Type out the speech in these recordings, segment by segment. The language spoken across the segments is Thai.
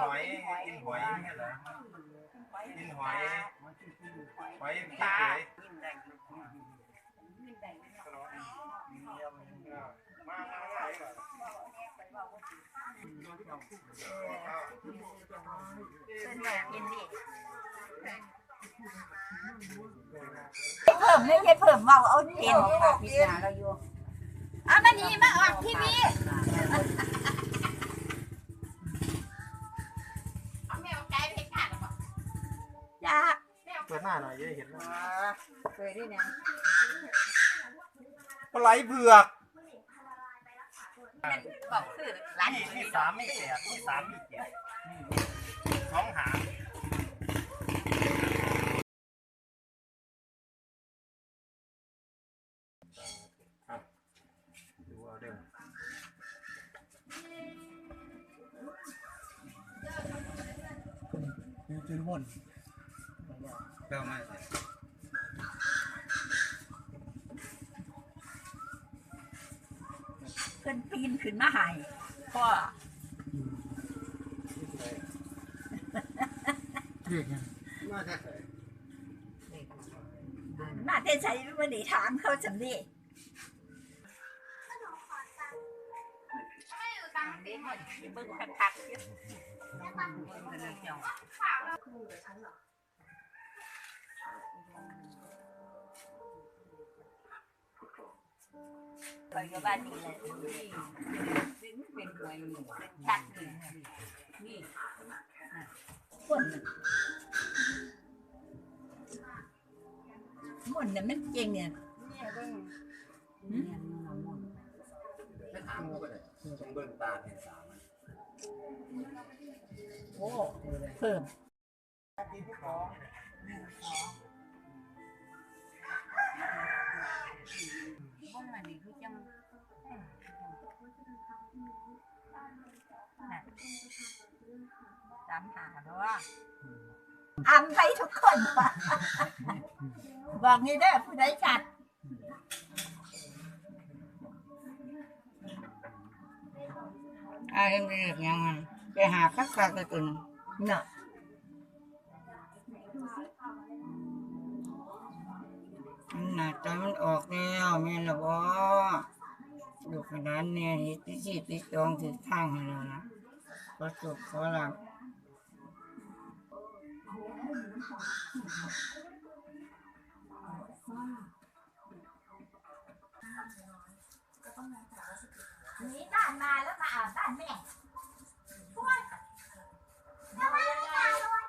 หอยกินหอยนี่เหรอกินหอยหอยปลาเฉยยิ้มได้อยู่ยิ้มได้อยู่มามาง่ายกว่าเพิ่นอยากินดิเพิ่มไม่ใช่เพิ่มเมาเอาเห็นค่ะพิจารณาเราอยู่อะมันนี่มาออกทีวี จ้าเปิดหน้าหน่อยจะได้เห็นนะเคยได้เนี่ยปลาไหลเผือกบอกคือร้านที่นี้ที่สามมีแปดที่สามมีเจ็ดสองหางดูเอาเด้อจุลม นเริ่มมาเลยเพิ่นปีนขึ้นมาใหายพ่อเรียกยังมาแค่ไหนมาเทศใช้วันนี้ถามเขาสำนีนี้มันเบิ่งคักๆอยู่เจ้ คอยกับบ้านนี่แหละซึ่งเป็นหวยเป็นชัดดเลเลยยนี่คนมันเนี่ยมันเก่งเนี่ยเนี่ยเบิ่งเนี่ยน้ำมันไม่ถามเขาไปเลยเบิ่งตาเป็นสามโอ้เพิ่มบ่ สามหาเพราะว่าอำไปทุกคนว่ะบอกนี่เด้อผู้ใดจัดอ่าเห็นเรียกยังไงไปหาคักคักตัวนึงเนาะหน้าตามันออกแล้วแม่นละบ่ลูกขนาดเนี่ยนี่ติดติดตองติดทางให้แล้วนะก็จบขอลา หนีบ้านมาแล้วมาอาบบ้านแม่ช่วยทำไมไม่มาเลย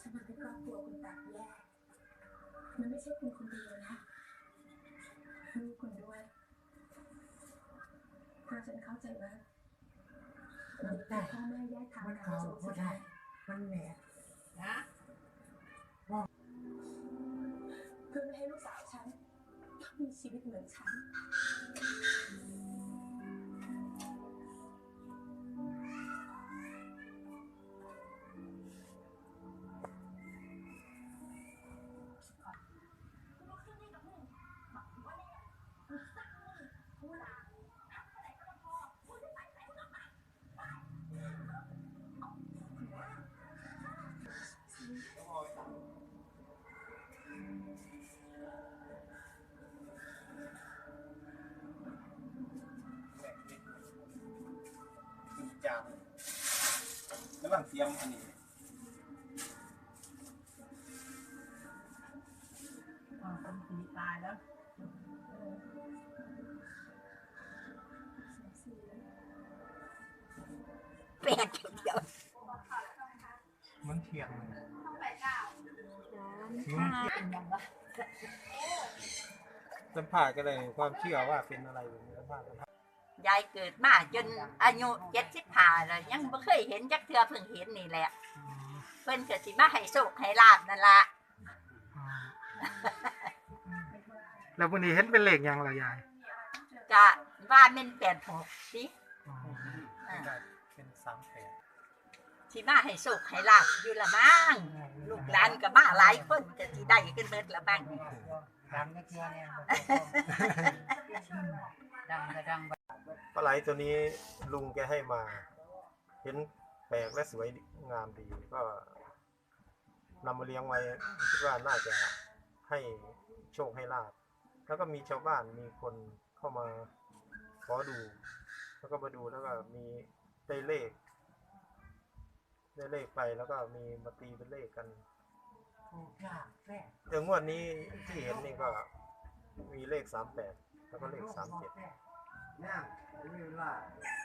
สมัครเป็นครอบครัวคุณตาแย่มันไม่ใช่คุณคนเดียวนะลูกคุณด้วยถ้าฉันเข้าใจว่า แต่พ่อแม่แยกทางมันเขาก็ได้ มันแหนนะเพื่อไม่ให้ลูกสาวฉันต้องมีชีวิตเหมือนฉัน จริงจังกำลังเตรียมอันนี้อ๋อคนผีตายแล้วแปดเดียวมันเทียงเป็นยังวะสัมภาษณ์ก็เลยความเชื่อว่าเป็นอะไรแบบนี้สัมภาษณ์สัมภาษณ์ ยายเกิดมาจนอายุเจ็ดสิบห้าแล้วยังไม่เคยเห็นจักเทือเพิ่งเห็นนี่แหละ เพิ่นก็สิมาให้โชคให้ลาบนั่นละแล้ววันนี้เห็นเป็นเหล็กยังล่ะยายจะว่าแม่นแปดหกสิอ่าได้เป็นสามแปดสิมาให้โชคให้ลาบอยู่ละมั้งลูกหลานก็มาหลายคนก็สิได้กันเบิดละมั้งตามก็เชื่อเนี่ย ดังก็ดัง ปลาไหลตัวนี้ลุงแกให้มา เห็นแปลกและสวยงามดีก็นำมาเลี้ยงไว้คิดว่าน่าจะให้โชคให้ลาบแล้วก็มีชาวบ้านมีคนเข้ามาขอดู แล้วก็มาดูแล้วก็มีได้เลขได้เลขไปแล้วก็มีมาตีเป็นเลขกันเดี๋ยวงวดนี้ที่เห็นนี่ก็มีเลขสามแปดแล้วก็เลขสามเจ็ด Now, we're live.